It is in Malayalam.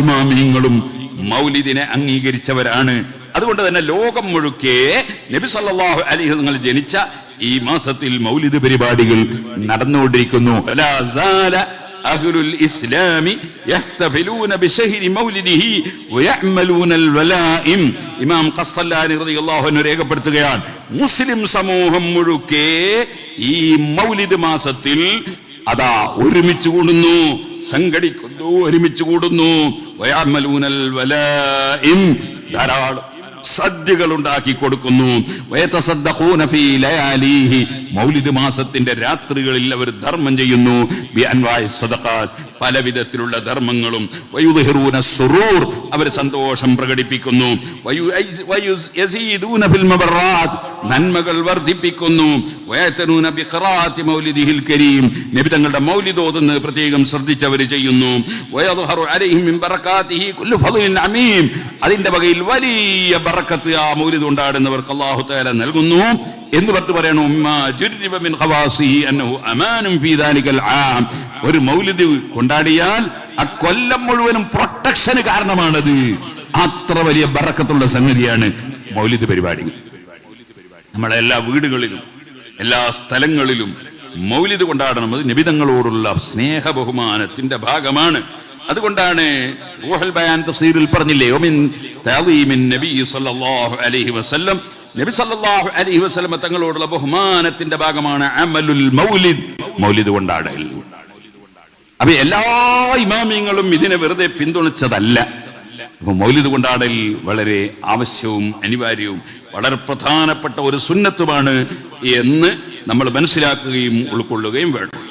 ഇമാമിയങ്ങളും മൗലിദിനെ അംഗീകരിച്ചവരാണ് അതുകൊണ്ട് തന്നെ ലോകം മുഴുക്കെ നബി സല്ലല്ലാഹു അലൈഹി വസല്ലം ജനിച്ച ഈ മാസത്തിൽ മൗലിദ് പരിപാടികൾ നടന്നുകൊണ്ടിരിക്കുന്നു ലാ സാല أهل الإسلام يحتفلون بشهر مولده ويعملون الولائم ഇമാം ഖസ്തല്ലാനി റളിയല്ലാഹു അൻഹു രേഖപ്പെടുത്തുകയാണ് മുസ്ലിം സമൂഹം മുഴുക്കെ ഈ മൗലിദ് മാസത്തിൽ അതാ ഒരുമിച്ച് കൂടുന്നു സംഘടിക്കുന്നു ഒരുമിച്ച് കൂടുന്നു വയഅമലൂനൽ വലായിം ധാരാളം സദ്യകൾ ഉണ്ടാക്കി കൊടുക്കുന്നു മൗലിദ് മാസത്തിന്റെ രാത്രികളിൽ അവർ ധർമ്മം ചെയ്യുന്നു. പല വിധത്തിലുള്ള ധർമ്മങ്ങളും. സുറൂർ. അവർ സന്തോഷം പ്രകടിപ്പിക്കുന്നു. നന്മകൾ വർദ്ധിപ്പിക്കുന്നു. കരീം. നബി തങ്ങളുടെ മൗലിദ് പ്രത്യേകം ശ്രദ്ധിച്ചവർ ചെയ്യുന്നു. അതിന്റെ വകയിൽ വലിയ ബറക്കത്ത് ആ മൗലിദ് കൊണ്ടാടുന്നവർക്ക് അള്ളാഹു തേല നൽകുന്നു. എന്ന് പറഞ്ഞു പറയണു? ഒരു മൗലിദ് കൊണ്ടാടിയാൽ ആ കൊല്ലം മുഴുവനും പ്രൊട്ടക്ഷന് കാരണമാണത്. അത്ര വലിയ ബറക്കത്തുള്ള സംഗതിയാണ് മൗലിദ് പരിപാടികൾ നമ്മളെ എല്ലാ വീടുകളിലും എല്ലാ സ്ഥലങ്ങളിലും മൗലിത് കൊണ്ടാടണം. അത് നിബിതങ്ങളോടുള്ള സ്നേഹ ബഹുമാനത്തിന്റെ ഭാഗമാണ്. അതുകൊണ്ടാണ് റൂഹൽ ബയാൻ തഫ്സീറിൽ പറഞ്ഞില്ലേ ഒമിൻ തഅദീമിൻ നബി സല്ലല്ലാഹു അലൈഹി വസല്ലം. നബി സല്ലല്ലാഹു അലൈഹി വസല്ലം തങ്ങളോടുള്ള ബഹുമാനത്തിന്റെ ഭാഗമാണ് അമലുൽ മൗലിദ് മൗലിദ് കൊണ്ടാടൽ. അപ്പൊ എല്ലാ ഇമാമിയങ്ങളും ഇതിനെ വെറുതെ പിന്തുണച്ചതല്ല. അപ്പൊ മൗലിത് കൊണ്ടാടൽ വളരെ ആവശ്യവും അനിവാര്യവും വളരെ പ്രധാനപ്പെട്ട ഒരു സുന്നത്തുമാണ് എന്ന് നമ്മൾ മനസ്സിലാക്കുകയും ഉൾക്കൊള്ളുകയും വേണം.